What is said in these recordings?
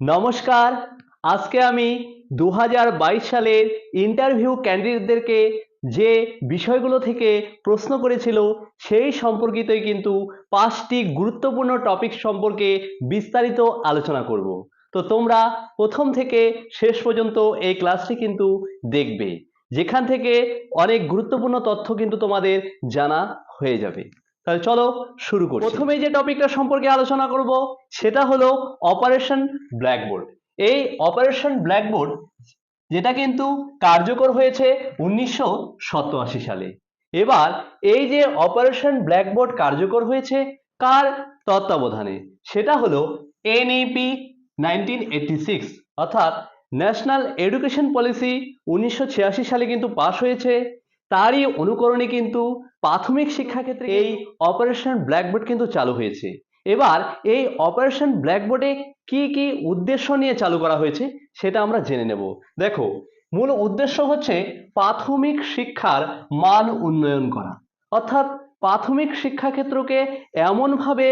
নমস্কার। আজকে আমি দু হাজার বাইশ সালের ইন্টারভিউ ক্যান্ডিডেটদেরকে যে বিষয়গুলো থেকে প্রশ্ন করেছিল সেই সম্পর্কিতই কিন্তু পাঁচটি গুরুত্বপূর্ণ টপিক সম্পর্কে বিস্তারিত আলোচনা করব। তো তোমরা প্রথম থেকে শেষ পর্যন্ত এই ক্লাসটি কিন্তু দেখবে। যেখান থেকে অনেক গুরুত্বপূর্ণ তথ্য কিন্তু তোমাদের জানা হয়ে যাবে। তাহলে চলো শুরু করি প্রথমে যে টপিকটা সম্পর্কে আলোচনা করব, সেটা হলো অপারেশন ব্ল্যাকবোর্ড এই অপারেশন ব্ল্যাকবোর্ড যেটা কিন্তু কার্যকর হয়েছে উনিশশো সালে। এবার এই যে অপারেশন ব্ল্যাকবোর্ড কার্যকর হয়েছে, কার তত্ত্বাবধানে? সেটা হলো এনইপি নাইনটিন সিক্স অর্থাৎ ন্যাশনাল এডুকেশন পলিসি উনিশশো ছিয়াশি সালে কিন্তু পাশ হয়েছে। তারই অনুকরণে কিন্তু প্রাথমিক শিক্ষাক্ষেত্রে এই অপারেশন ব্ল্যাকবোর্ড কিন্তু চালু হয়েছে। এবার এই অপারেশন ব্ল্যাকবোর্ডে কি কি উদ্দেশ্য নিয়ে চালু করা হয়েছে সেটা আমরা জেনে নেব। দেখো মূল উদ্দেশ্য হচ্ছে প্রাথমিক শিক্ষার মান উন্নয়ন করা। অর্থাৎ প্রাথমিক শিক্ষাক্ষেত্রকে এমনভাবে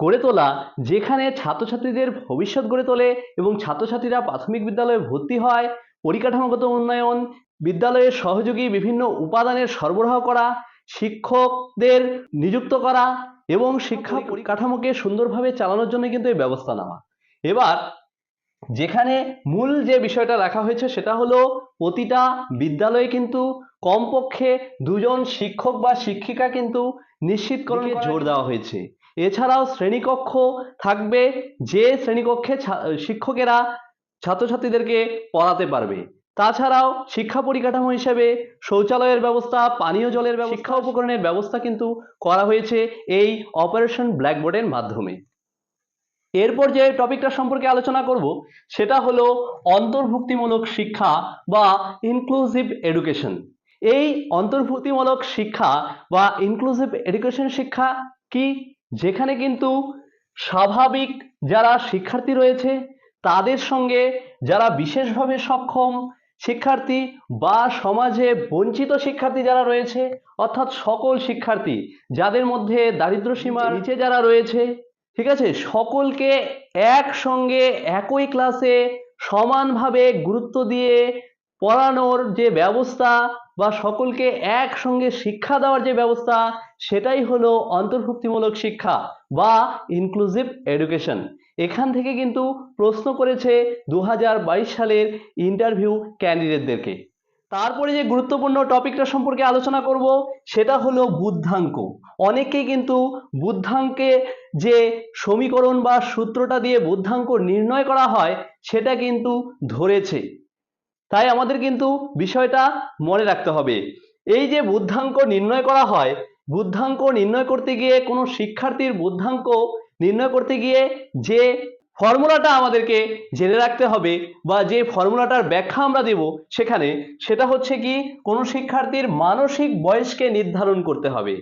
গড়ে তোলা যেখানে ছাত্রছাত্রীদের ভবিষ্যৎ গড়ে তোলে এবং ছাত্রছাত্রীরা প্রাথমিক বিদ্যালয়ে ভর্তি হয় পরিকাঠামোগত উন্নয়ন বিদ্যালয়ের সহযোগী বিভিন্ন উপাদানের সরবরাহ করা শিক্ষকদের নিযুক্ত করা এবং শিক্ষা পরিকাঠামোকে সুন্দরভাবে চালানোর জন্য কিন্তু এই ব্যবস্থা নেওয়া এবার যেখানে মূল যে বিষয়টা রাখা হয়েছে সেটা হলো প্রতিটা বিদ্যালয়ে কিন্তু কমপক্ষে দুজন শিক্ষক বা শিক্ষিকা কিন্তু নিশ্চিতকরণে জোর দেওয়া হয়েছে। এছাড়াও শ্রেণীকক্ষ থাকবে যে শ্রেণীকক্ষে শিক্ষকেরা ছাত্রছাত্রীদেরকে পড়াতে পারবে। তাছাড়াও শিক্ষা পরিকাঠামো হিসেবে শৌচালয়ের ব্যবস্থা, পানীয় জলের শিক্ষা উপকরণের ব্যবস্থা কিন্তু করা হয়েছে এই অপারেশন ব্ল্যাকবোর্ডের মাধ্যমে। এরপর যে টপিকটা সম্পর্কে আলোচনা করব, সেটা হলো অন্তর্ভুক্তিমূলক শিক্ষা বা ইনক্লুসিভ এডুকেশন এই অন্তর্ভুক্তিমূলক শিক্ষা বা ইনক্লুসিভ এডুকেশন শিক্ষা কি? যেখানে কিন্তু স্বাভাবিক যারা শিক্ষার্থী রয়েছে, তাদের সঙ্গে যারা বিশেষভাবে সক্ষম শিক্ষার্থী বা সমাজে বঞ্চিত শিক্ষার্থী যারা রয়েছে, অর্থাৎ সকল শিক্ষার্থী যাদের মধ্যে দারিদ্র সীমার নিচে যারা রয়েছে, ঠিক আছে? সকলকে একসঙ্গে একই ক্লাসে সমানভাবে গুরুত্ব দিয়ে পড়ানোর যে ব্যবস্থা বা সকলকে একসঙ্গে শিক্ষা দেওয়ার যে ব্যবস্থা, সেটাই হলো অন্তর্ভুক্তিমূলক শিক্ষা বা ইনক্লুসিভ এডুকেশন এখান থেকে কিন্তু প্রশ্ন করেছে দু হাজার বাইশ সালের ইন্টারভিউ ক্যান্ডিডেটদেরকে তারপরে যে গুরুত্বপূর্ণ টপিকটা সম্পর্কে আলোচনা করব, সেটা হলো বুদ্ধাঙ্ক। অনেকেই কিন্তু বুদ্ধাঙ্কে যে সমীকরণ বা সূত্রটা দিয়ে বুদ্ধাঙ্ক নির্ণয় করা হয়, সেটা কিন্তু ধরেছে। তাই আমাদের কিন্তু বিষয়টা মনে রাখতে হবে। এই যে বুদ্ধাঙ্ক নির্ণয় করা হয়, বুদ্ধাঙ্ক নির্ণয় করতে গিয়ে কোনো শিক্ষার্থীর বুদ্ধাঙ্ক নির্ণয় করতে গিয়ে যে ফর্মুলাটা আমাদেরকে জেনে রাখতে হবে বা যে ফর্মুলাটার ব্যাখ্যা আমরা দেব সেখানে, সেটা হচ্ছে কি কোনো শিক্ষার্থীর মানসিক বয়সকে নির্ধারণ করতে হবে।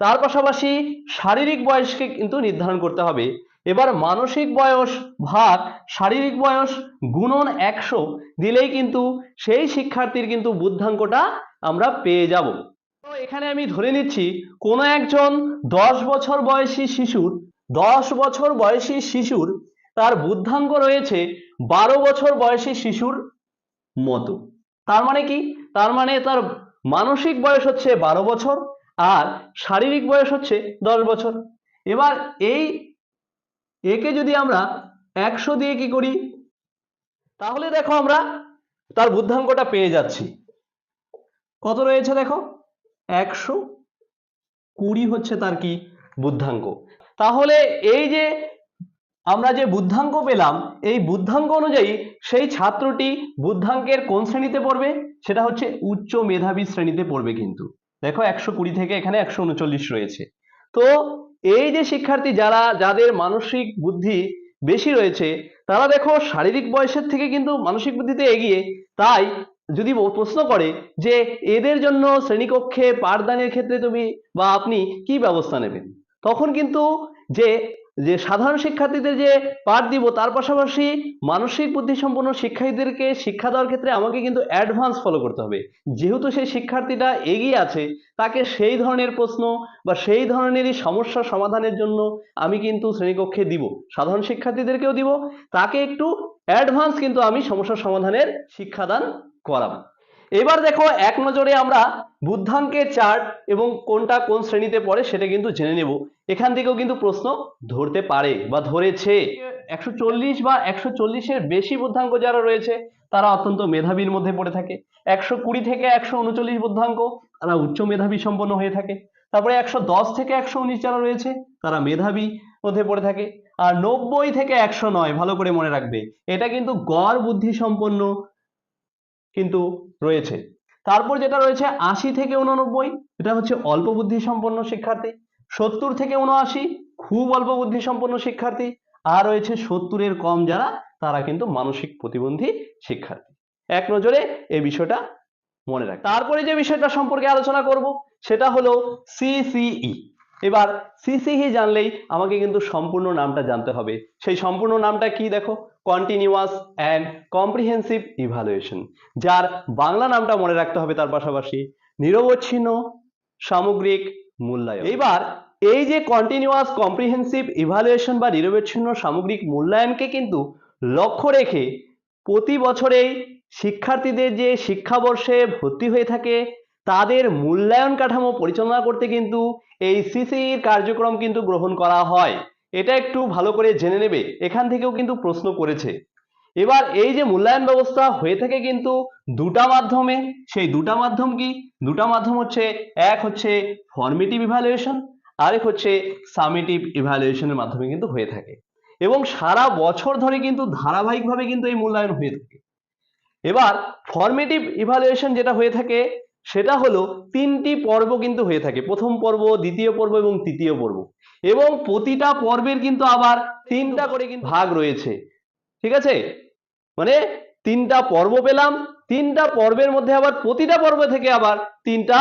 তার পাশাপাশি শারীরিক বয়সকে কিন্তু নির্ধারণ করতে হবে। এবার মানসিক বয়স ভাগ শারীরিক বয়স গুণন একশো দিলেই কিন্তু সেই শিক্ষার্থীর কিন্তু বুদ্ধাঙ্কটা আমরা পেয়ে যাব। তো এখানে আমি ধরে নিচ্ছি, কোনো একজন দশ বছর বয়সী শিশুর দশ বছর বয়সী শিশুর, তার বুদ্ধাঙ্গ রয়েছে বারো বছর বয়সী শিশুর মতো। তার মানে কি? তার মানে তার মানসিক বয়স হচ্ছে বারো বছর আর শারীরিক বয়স হচ্ছে দশ বছর। এবার এই একে যদি আমরা একশো দিয়ে কি করি? তাহলে দেখো আমরা তার বুদ্ধাঙ্কটা পেয়ে যাচ্ছি। কত রয়েছে দেখো? একশো কুড়ি হচ্ছে তার কি? বুদ্ধাঙ্ক তাহলে এই যে আমরা যে বুদ্ধাঙ্ক পেলাম, এই বুদ্ধাঙ্ক অনুযায়ী সেই ছাত্রটি বুদ্ধাঙ্কের কোন শ্রেণীতে পড়বে? সেটা হচ্ছে উচ্চ মেধাবী শ্রেণীতে পড়বে কিন্তু। দেখো একশো কুড়ি থেকে এখানে একশো উনচল্লিশ রয়েছে। তো এই যে শিক্ষার্থী যারা, যাদের মানসিক বুদ্ধি বেশি রয়েছে, তারা দেখো শারীরিক বয়সের থেকে কিন্তু মানসিক বুদ্ধিতে এগিয়ে, তাই যদি প্রশ্ন করে যে এদের জন্য শ্রেণীকক্ষে পাঠদানের ক্ষেত্রে তুমি বা আপনি কি ব্যবস্থা নেবেন? তখন কিন্তু যে যে সাধারণ শিক্ষার্থীদের যে পাঠ দিব, তার পাশাপাশি মানসিক বুদ্ধিসম্পন্ন শিক্ষার্থীদেরকে শিক্ষা দেওয়ার ক্ষেত্রে আমাকে কিন্তু অ্যাডভান্স ফলো করতে হবে। যেহেতু সেই শিক্ষার্থীটা এগিয়ে আছে, তাকে সেই ধরনের প্রশ্ন বা সেই ধরনেরই সমস্যা সমাধানের জন্য আমি কিন্তু শ্রেণীকক্ষে দিব। সাধারণ শিক্ষার্থীদেরকেও দিব। তাকে একটু অ্যাডভান্স কিন্তু আমি সমস্যা সমাধানের শিক্ষাদান করাবো। এবার দেখো এক নজরে আমরা বুদ্ধাঙ্কের চার্ট এবং কোনটা কোন শ্রেণীতে পড়ে সেটা কিন্তু জেনে নেব। এখান থেকেও কিন্তু প্রশ্ন ধরতে পারে বা ধরেছে। একশো চল্লিশ বা একশো চল্লিশের বেশি বুদ্ধাঙ্ক যারা রয়েছে, তারা অত্যন্ত মেধাবীর মধ্যে পড়ে থাকে। একশো কুড়ি থেকে একশো উনচল্লিশ বুদ্ধাঙ্ক, তারা উচ্চ মেধাবী সম্পন্ন হয়ে থাকে। তারপরে একশো দশ থেকে একশো উনিশ যারা রয়েছে, তারা মেধাবী মধ্যে পড়ে থাকে। আর নব্বই থেকে একশো নয়, ভালো করে মনে রাখবে। এটা কিন্তু গড় বুদ্ধি সম্পন্ন কিন্তু রয়েছে। তারপর যেটা রয়েছে আশি থেকে উননব্বই এটা হচ্ছে অল্প বুদ্ধি সম্পন্ন শিক্ষার্থী। সত্তর থেকে উনআশি খুব অল্প বুদ্ধি সম্পন্ন শিক্ষার্থী। আর রয়েছে সত্তরের কম যারা, তারা কিন্তু মানসিক প্রতিবন্ধী শিক্ষার্থী। এক নজরে এই বিষয়টা মনে রাখ তারপরে যে বিষয়টা সম্পর্কে আলোচনা করব, সেটা হলো সিসিই এবার সিসিই জানলেই আমাকে কিন্তু সম্পূর্ণ নামটা জানতে হবে। সেই সম্পূর্ণ নামটা কি দেখো? কন্টিনিউয়াস অ্যান্ড কম্প্রিহেন্সিভ ইভালুয়েশন যার বাংলা নামটা মনে রাখতে হবে তার পাশাপাশি। নিরবচ্ছিন্ন, সামগ্রিক মূল্যায়ন। এবার এই যে কন্টিনিউয়াস কম্প্রিহেন্সিভ ইভালুয়েশন বা নিরবচ্ছিন্ন, সামগ্রিক মূল্যায়নকে কিন্তু লক্ষ্য রেখে প্রতি বছরেই শিক্ষার্থীদের যে শিক্ষাবর্ষে ভর্তি হয়ে থাকে তাদের মূল্যায়ন কাঠামো পরিচালনা করতে কিন্তু এই সিসির কার্যক্রম কিন্তু গ্রহণ করা হয়। এটা একটু ভালো করে জেনে নেবে, এখান থেকেও কিন্তু প্রশ্ন করেছে। এবার এই যে মূল্যায়ন ব্যবস্থা হয়ে থাকে কিন্তু দুটা মাধ্যমে, সেই দুটা মাধ্যম কি? দুটা মাধ্যম হচ্ছে, এক হচ্ছে ফর্মেটিভ ইভ্যালুয়েশন আরেক হচ্ছে সামেটিভ ইভ্যালুয়েশনের মাধ্যমে কিন্তু হয়ে থাকে। এবং সারা বছর ধরে কিন্তু ধারাবাহিকভাবে কিন্তু এই মূল্যায়ন হয়ে থাকে। এবার ফর্মেটিভ ইভ্যালুয়েশন যেটা হয়ে থাকে সেটা হলো তিনটি পর্ব কিন্তু হয়ে থাকে। প্রথম পর্ব দ্বিতীয় পর্ব এবং তৃতীয় পর্ব। এবং প্রতিটা পর্বের কিন্তু আবার তিনটা করে কিন্তু ভাগ রয়েছে। ঠিক আছে? মানে তিনটা পর্ব পেলাম তিনটা পর্বের মধ্যে আবার প্রতিটা পর্ব থেকে আবার তিনটা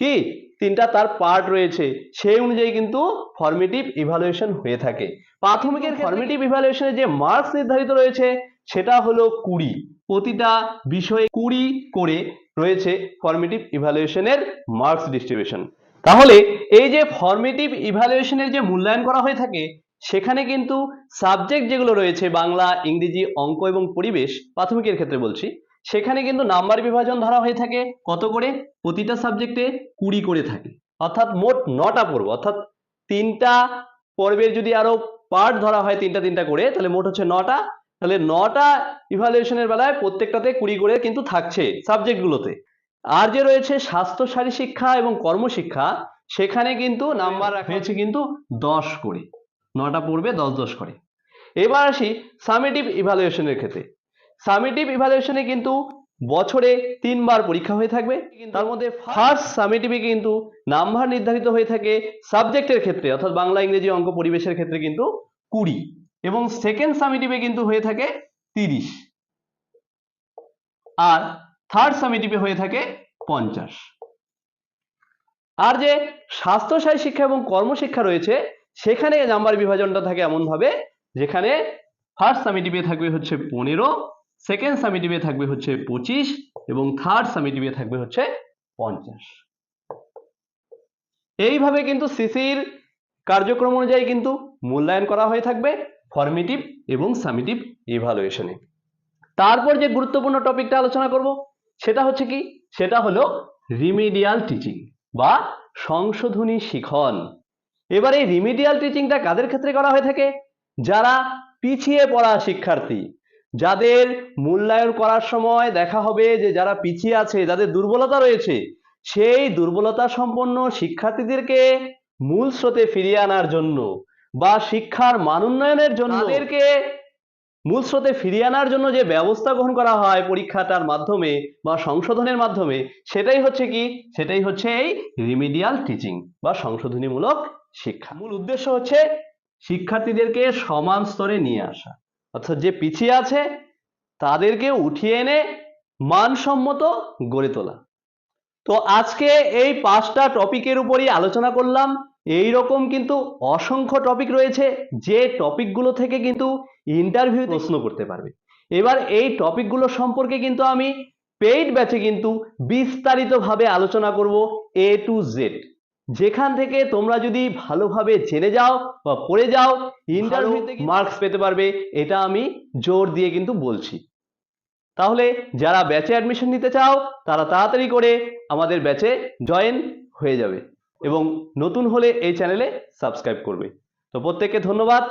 কি? তিনটা তার পার্ট রয়েছে। সেই অনুযায়ী কিন্তু ফর্মেটিভ ইভালুয়েশন হয়ে থাকে। প্রাথমিকের ফর্মেটিভ ইভালুয়েশনের যে মার্কস নির্ধারিত রয়েছে সেটা হলো কুড়ি। প্রতিটা বিষয়ে কুড়ি করে রয়েছে ফর্মেটিভ ইভালুয়েশনের মার্কস ডিস্ট্রিবিউশন তাহলে এই যে ফর্মেটিভ ইভালুয়েশনের যে মূল্যায়ন করা হয়ে থাকে, সেখানে কিন্তু সাবজেক্ট যেগুলো রয়েছে, বাংলা, ইংরেজি, অঙ্ক এবং পরিবেশ, প্রাথমিকের ক্ষেত্রে বলছি, সেখানে কিন্তু নাম্বার বিভাজন ধরা হয়ে থাকে কত করে? প্রতিটা সাবজেক্টে কুড়ি করে থাকে। অর্থাৎ মোট নটা পর্ব, অর্থাৎ তিনটা পর্বের যদি আরও পার্ট ধরা হয়, তিনটা তিনটা করে, তাহলে মোট হচ্ছে নটা তাহলে নটা ইভালুয়েশনের বেলায় প্রত্যেকটাতে কুড়ি করে কিন্তু থাকছে সাবজেক্টগুলোতে আর যে রয়েছে স্বাস্থ্য শারী শিক্ষা এবং কর্মশিক্ষা, সেখানে কিন্তু নাম্বার রাখা হয়েছে কিন্তু দশ করে। নটা পড়বে, দশ দশ করে। এবার আসি সামেটিভ ইভালুয়েশনের ক্ষেত্রে। সামেটিভ ইভালুয়েশনে কিন্তু বছরে তিনবার পরীক্ষা হয়ে থাকবে। তার মধ্যে ফার্স্ট সামেটিভে কিন্তু নাম্বার নির্ধারিত হয়ে থাকে সাবজেক্টের ক্ষেত্রে, অর্থাৎ বাংলা, ইংরেজি অঙ্ক পরিবেশের ক্ষেত্রে কিন্তু কুড়ি। এবং সেকেন্ড সামেটিভে কিন্তু হয়ে থাকে তিরিশ। আর থার্ড সামেটিভে হয়ে থাকে পঞ্চাশ। আর যে স্বাস্থ্যসায়ী শিক্ষা এবং কর্মশিক্ষা রয়েছে, সেখানে নাম্বার বিভাজনটা থাকে এমন ভাবে যেখানে ফার্স্ট সামেটিভে থাকবে হচ্ছে পনেরো সেকেন্ড সামেটিভে থাকবে হচ্ছে পঁচিশ, এবং থার্ড সামেটিভে থাকবে হচ্ছে পঞ্চাশ। এইভাবে কিন্তু সিসির কার্যক্রম অনুযায়ী কিন্তু মূল্যায়ন করা হয়ে থাকবে। ফর্মেটিভ এবং সামিটিভ ইভালুয়েশনে তারপর যে গুরুত্বপূর্ণ টপিকটা আলোচনা করব, সেটা হচ্ছে কি? সেটা হলো রিমিডিয়াল টিচিং বা সংশোধনী শিখন। এবার এই রিমিডিয়াল টিচিংটা কাদের ক্ষেত্রে করা হয়ে থাকে? যারা পিছিয়ে পড়া শিক্ষার্থী, যাদের মূল্যায়ন করার সময় দেখা হবে যে যারা পিছিয়ে আছে, যাদের দুর্বলতা রয়েছে, সেই দুর্বলতা সম্পন্ন শিক্ষার্থীদেরকে মূল স্রোতে ফিরিয়ে আনার জন্য বা শিক্ষার মান উন্নয়নের জন্য তাদেরকে মূল স্রোতে ফিরিয়ে আনার জন্য যে ব্যবস্থা গ্রহণ করা হয় পরীক্ষাটার মাধ্যমে বা সংশোধনের মাধ্যমে সেটাই হচ্ছে কি? সেটাই হচ্ছে এই রিমিডিয়াল টিচিং বা সংশোধনীমূলক শিক্ষা। মূল উদ্দেশ্য হচ্ছে শিক্ষার্থীদেরকে সমান স্তরে নিয়ে আসা। অর্থাৎ যে পিছিয়ে আছে তাদেরকে উঠিয়ে এনে মানসম্মত গড়ে তোলা। তো আজকে এই পাঁচটা টপিকের উপরই আলোচনা করলাম। এই রকম কিন্তু অসংখ্য টপিক রয়েছে যে টপিকগুলো থেকে কিন্তু ইন্টারভিউ প্রশ্ন করতে পারবে। এবার এই টপিকগুলো সম্পর্কে কিন্তু আমি পেইড ব্যাচে কিন্তু বিস্তারিতভাবে আলোচনা করব এ টু জেড যেখান থেকে তোমরা যদি ভালোভাবে জেনে যাও বা পড়ে যাও ইন্টারভিউতে মার্কস পেতে পারবে এটা আমি জোর দিয়ে কিন্তু বলছি। তাহলে যারা ব্যাচে অ্যাডমিশন নিতে চাও, তারা তাড়াতাড়ি করে আমাদের ব্যাচে জয়েন হয়ে যাবে এবং নতুন হলে এই চ্যানেলে সাবস্ক্রাইব করবে। তো প্রত্যেককে ধন্যবাদ।